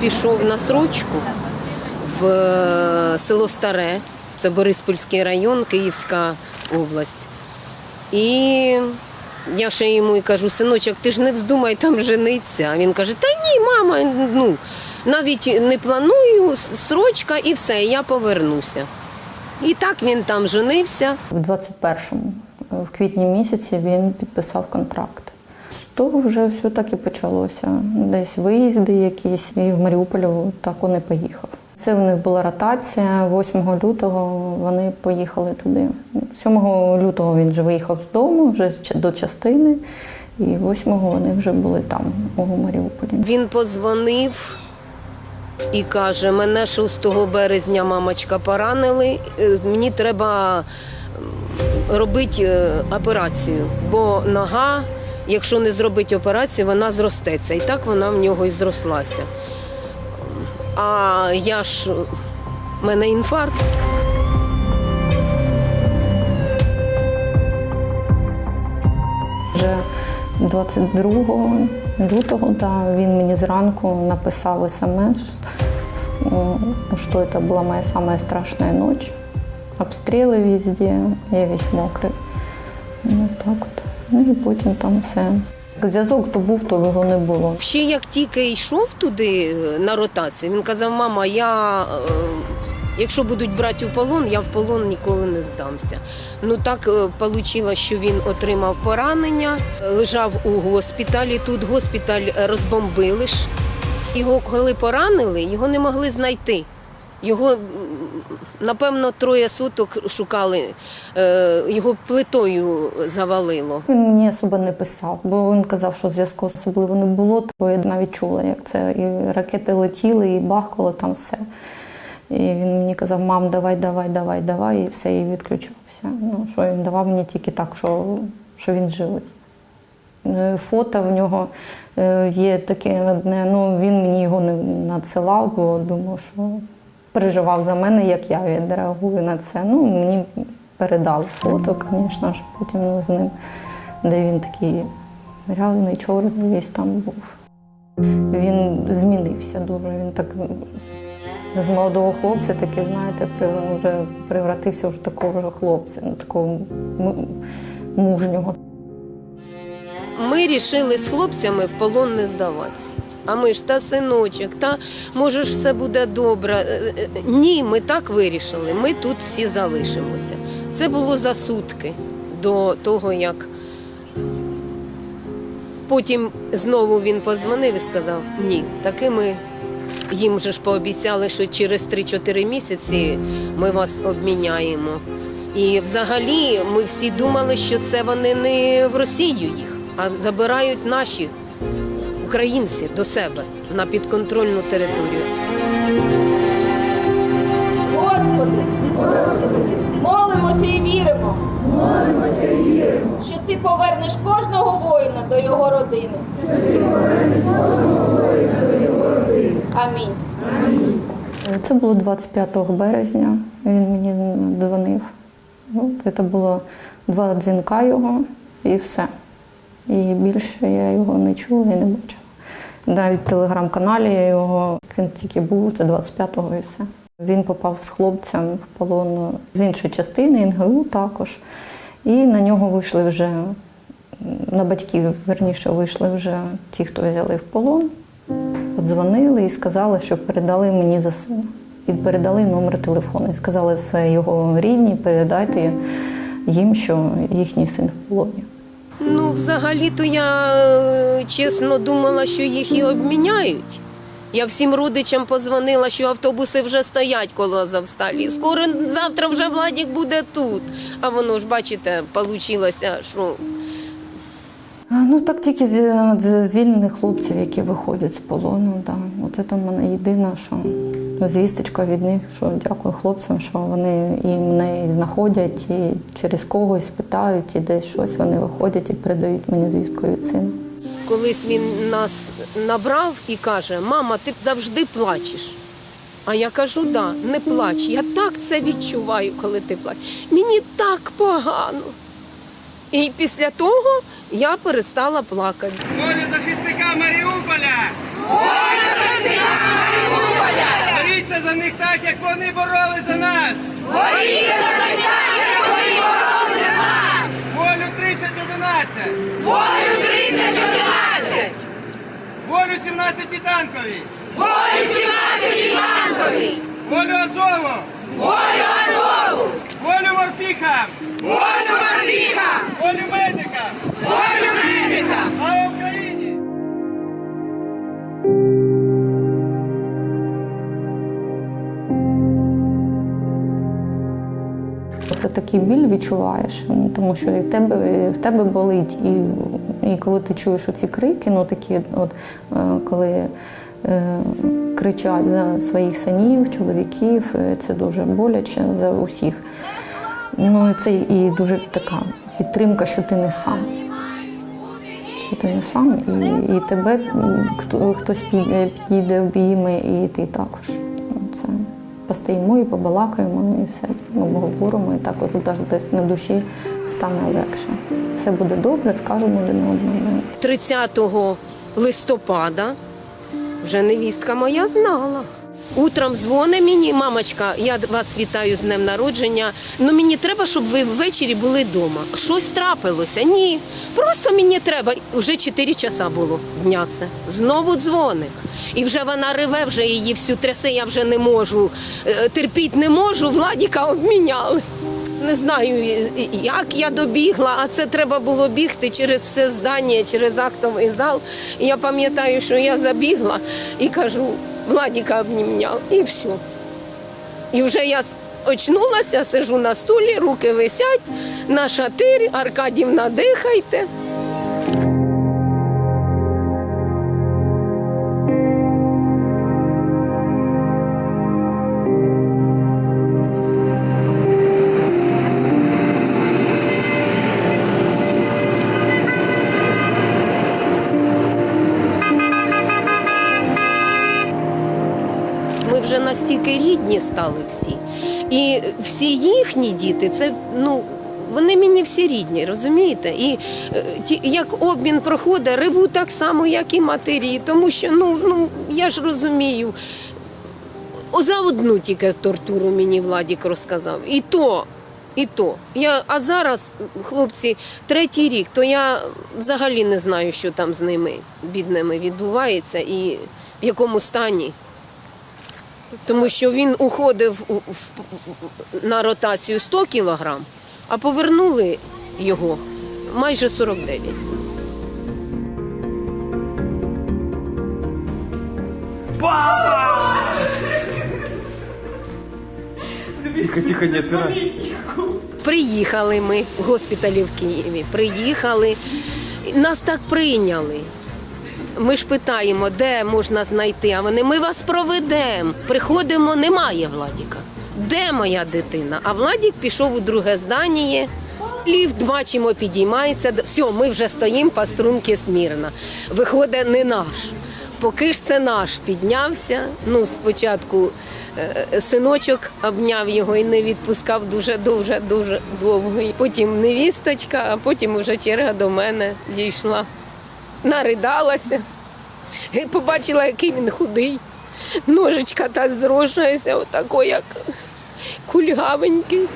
пішов на срочку в е, село Старе, це Бориспільський район, Київська область. І я ще йому і кажу, синочок, ти ж не вздумай там жениться. А він каже: Та ні, мама, ну навіть не планую, срочка і все, я повернуся. І так він там женився. В 21-му, в квітні місяці, він підписав контракт. Того вже все так і почалося. Десь виїзди якісь, і в Маріуполь так і не поїхав. Це в них була ротація. 8 лютого вони поїхали туди. 7 лютого він вже виїхав з дому, вже до частини, і 8-го вони вже були там, у Маріуполі. Він позвонив і каже: мене 6 березня мамочка поранили. е, Мені треба робити е, операцію, бо нога, якщо не зробити операцію, вона зростеться. І так вона в нього і зрослася. А я ж в мене інфаркт. Вже 22 лютого да, він мені зранку написав смс, що це була моя самая страшная ночь. Обстріли везде, я весь мокрий. Ну, так. Ну і потім там все. Зв'язок то був, то його не було. Ще як тільки йшов туди е, на ротацію, він казав: мама, я. е, Якщо будуть брати у полон, я в полон ніколи не здамся. Ну так вийшло, що він отримав поранення, е, лежав у госпіталі. Тут госпіталь розбомбили ж. Його коли поранили, його не могли знайти. Його, напевно, троє суток шукали, е, його плитою завалило. Він мені особо не писав, бо він казав, що зв'язку особливо не було. То я навіть чула, як це і ракети летіли, і бахкало там все. І він мені казав, мам, давай, давай, давай, давай, і все, і відключався. Ну, що він давав мені тільки так, що, що він живий. Е, Фото в нього е, є таке одне, ну він мені його не надсилав, бо думав, що переживав за мене, як я відреагую на це. Ну, мені передали фото, звісно ж, потім з ним, де він такий реальний, чорний весь там був. Він змінився дуже. Він так з молодого хлопця, такий, знаєте, вже превратився вже такого вже хлопця, ну, такого мужнього. Ми рішили з хлопцями в полон не здаватися. А ми ж та синочок, та може ж все буде добре. Е, е, Ні, ми так вирішили. Ми тут всі залишимося. Це було за сутки до того, як потім знову він позвонив і сказав: ні, таки ми їм же ж пообіцяли, що через 3-4 місяці ми вас обміняємо. І взагалі ми всі думали, що це вони не в Росію їх, а забирають наші українці до себе на підконтрольну територію. Господи, молимося і віримо. Молимося і віримо. Що ти повернеш кожного воїна до його родини. Що ти повернеш кожного воїна до його родини. Амінь. Це було 25 березня. Він мені дзвонив. Ну, це було два дзвінка його і все. І більше я його не чула і не бачила. Навіть в телеграм-каналі я його він тільки був, це 25-го і все. Він попав з хлопцем в полон з іншої частини, НГУ також. І на нього вийшли вже, на батьків, верніше, вийшли вже ті, хто взяли в полон. Подзвонили і сказали, що передали мені за сина. І передали номер телефону. І сказали, це його рідні, передайте їм, що їхній син в полоні. Ну, взагалі-то я е, чесно думала, що їх і обміняють. Я всім родичам позвонила, що автобуси вже стоять коло Азовсталі. Скоро завтра вже Владік буде тут. А воно ж, бачите, вийшло, що Ну так тільки з- звільнених хлопців, які виходять з полону. Да. От це мене єдине, що звісточка від них, що дякую хлопцям, що вони і мене і знаходять, і через когось питають, і десь щось вони виходять і передають мені звістку від сина. колись він нас набрав і каже: Мама, ти завжди плачеш. А я кажу, да, не плач. Я так це відчуваю, коли ти плачеш. Мені так погано. І після того я перестала плакати. Волю захисника Маріуполя! Боріться за них так, як вони боролись за нас! Волійте, вони бороли за нас. Волю 3011! Волю 3011! Волю 17 танкові! Волю 17 танкові! Волю Азову! Волю Азову! Волю морпіхам! Волю Марбіга! Волю медикам! Волю медикам! Ти такий біль відчуваєш, тому що і в тебе, і в тебе болить. І, і коли ти чуєш оці крики, ну такі, от е, коли е, кричать за своїх синів, чоловіків, е, це дуже боляче за усіх. Ну це і дуже така підтримка, що ти не сам. Що ти не сам, і, і тебе хто- хтось е, підійде обійме, і ти також. Ну, постоїмо і побалакаємо, і все обговоримо, і також десь на душі стане легше. Все буде добре, скажемо один одному. 30 листопада вже невістка моя знала. Утром дзвонить мені, мамочка, я вас вітаю з днем народження. Ну мені треба, щоб ви ввечері були вдома. Щось трапилося? Ні. Просто мені треба. Вже 4 часа було дня це. Знову дзвоник. І вже вона реве, вже її всю трясе, я вже не можу. е, Терпіти не можу, Владіка обміняли. Не знаю, як я добігла, а це треба було бігти через все здання, через актовий зал. Я пам'ятаю, що я забігла і кажу, Владіка обнімняв, і все. І вже я очнулася, сижу на стулі, руки висять, на шатирі, Аркадівна, дихайте. Діти, це ну. Вони мені всі рідні, розумієте? І е, ті, як обмін проходить, реву так само, як і матері. Тому що ну, ну я ж розумію, за одну тільки тортуру мені Владік розказав. І то, і то. Я, а зараз, хлопці, третій рік, то я взагалі не знаю, що там з ними бідними відбувається і в якому стані. Тому що він уходив на ротацію 100 кілограм, а повернули його майже 49. Тихо, тихо, не. Приїхали ми в госпіталі в Києві. Приїхали, нас так прийняли. Ми ж питаємо, де можна знайти, а вони ми вас проведемо. Приходимо, немає Владіка. Де моя дитина? А Владік пішов у друге здання. Ліфт бачимо, підіймається. Все, ми вже стоїмо по струнки смірно. Виходить, не наш. Поки ж це наш піднявся. Ну, спочатку е, синочок обняв його і не відпускав дуже дуже дуже довго. Потім невісточка, а потім вже черга до мене дійшла. Наридалася. І побачила, який він худий. Ножечка та зрошується, отако, як кульгавенький.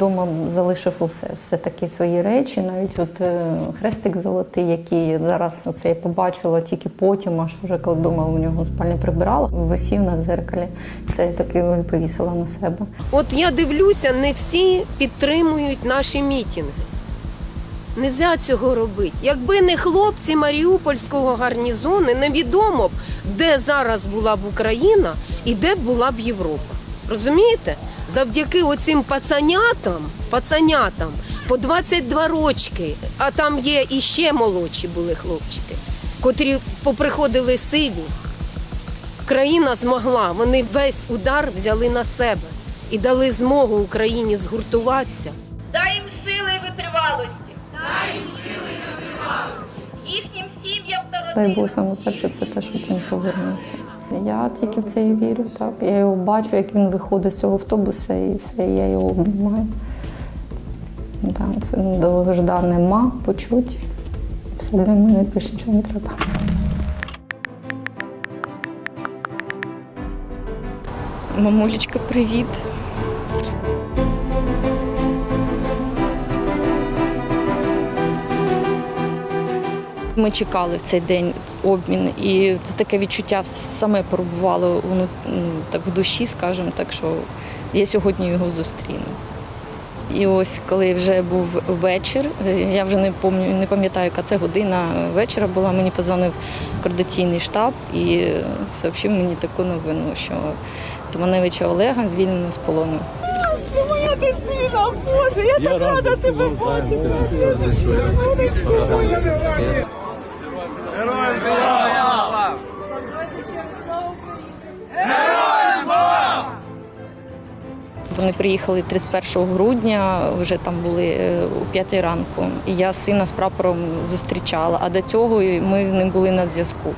Вдома залишив усе, все таки свої речі, навіть от е, хрестик золотий, який зараз оце я побачила тільки потім, аж вже коли вдома у нього спальня прибирала, висів на дзеркалі. Це я таки повісила на себе. От я дивлюся, не всі підтримують наші мітинги. Нельзя цього робити. Якби не хлопці Маріупольського гарнізону, невідомо б, де зараз була б Україна і де була б Європа. Розумієте? Завдяки оцим пацанятам, пацанятам по 22 рочки, а там є і ще молодші були хлопчики, котрі поприходили сиві. Країна змогла. Вони весь удар взяли на себе і дали змогу Україні згуртуватися. Дай їм сили витривалості. Дай їм сили і витривалості. Їхнім Дай. Бог саме перше, це те, щоб він повернувся. Я тільки в це і вірю. Так. Я його бачу, як він виходить з цього автобуса, і все, я його обнімаю. Так, це довгождане ма, почуття. Все для мене більше нічого не треба. Мамулечка, привіт. Ми чекали в цей день обмін, і це таке відчуття саме перебувало ну, так в душі, скажімо так, що я сьогодні його зустріну. І ось коли вже був вечір, е, я вже не пам'ятаю, не пам'ятаю, яка це година вечора була. Мені позвонив координаційний штаб і сообщив мені таку новину, що Томаневича Олега звільнено з полону. Моя дитина, боже, Я так рада тебе бачити. Вони приїхали 31 грудня, вже там були е, о 5 ранку. І я сина з прапором зустрічала. А до цього ми з ним були на зв'язку.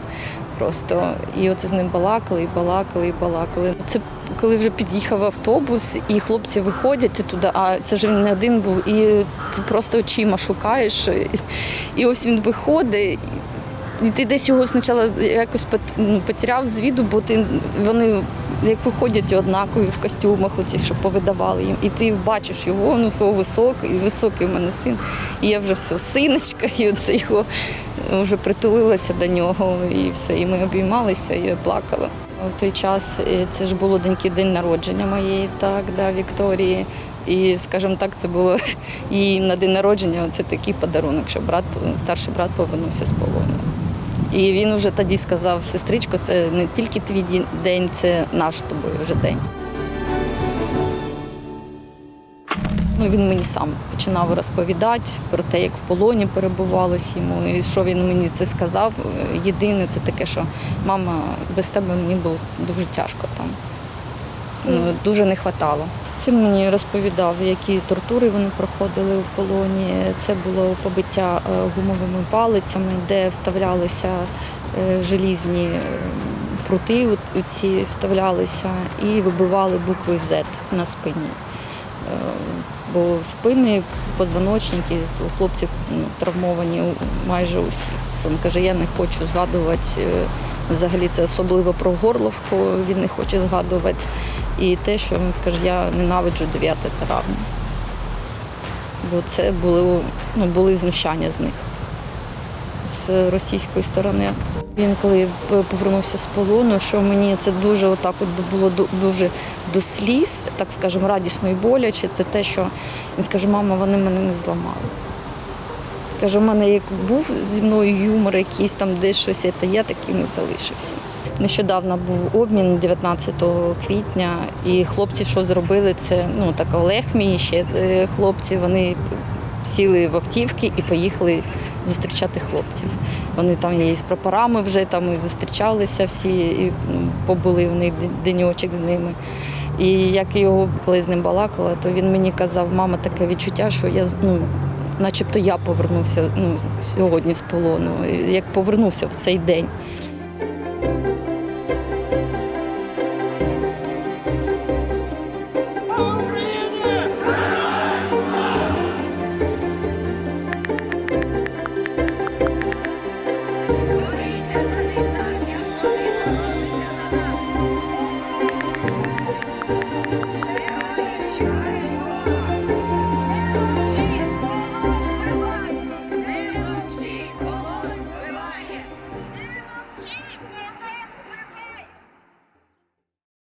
Просто і оце з ним балакали, і балакали, і балакали. Це коли вже під'їхав автобус, і хлопці виходять туди, а це ж він не один був, і ти просто очима шукаєш. І ось він виходить. І ти десь його спочатку якось ну, потеряв з віду, бо ти вони як виходять однакові в костюмах, оці, що повидавали їм. І ти бачиш його, ну свого високий, високий в мене син. І я вже все, синочка, і оце його вже притулилася до нього, і все. І ми обіймалися, і я плакала. В той час е, це ж було доньки день народження моєї, так, да, Вікторії. І, скажімо так, це було їй на день народження. Це такий подарунок, що брат старший брат повернувся з полону. І він вже тоді сказав, сестричко, це не тільки твій день, це наш з тобою вже день. Ну, він мені сам починав розповідати про те, як в полоні перебувалось йому. І що він мені це сказав. Єдине, це таке, що мама, без тебе мені було дуже тяжко там. Ну, дуже не вистачало. Син мені розповідав, які тортури вони проходили у полоні. Це було побиття е, гумовими палицями, де вставлялися е, желізні е, прути, ці вставлялися і вибивали букви Z на спині. Бо спини, позвоночники у хлопців ну, травмовані майже усі. Він каже, я не хочу згадувати взагалі це особливо про горловку, він не хоче згадувати. І те, що він скаже, я ненавиджу 9 травня. Бо це було, ну, були знущання з них з російської сторони. Він коли повернувся з полону, що мені це дуже отак от було дуже до сліз, так скажемо, радісно і боляче. Це те, що він скаже, мама, вони мене не зламали. Каже, у мене як був зі мною юмор, якийсь там десь щось, та я таким і залишився. Нещодавно був обмін 19 квітня, і хлопці, що зробили, це ну так Олег мій ще е, хлопці, вони сіли в автівки і поїхали зустрічати хлопців. Вони там є з прапорами вже там і зустрічалися всі, і ну, побули в них деньочок з ними. І як його, коли з ним балакала, то він мені казав, мама, таке відчуття, що я ну, начебто я повернувся ну, сьогодні з полону, як повернувся в цей день.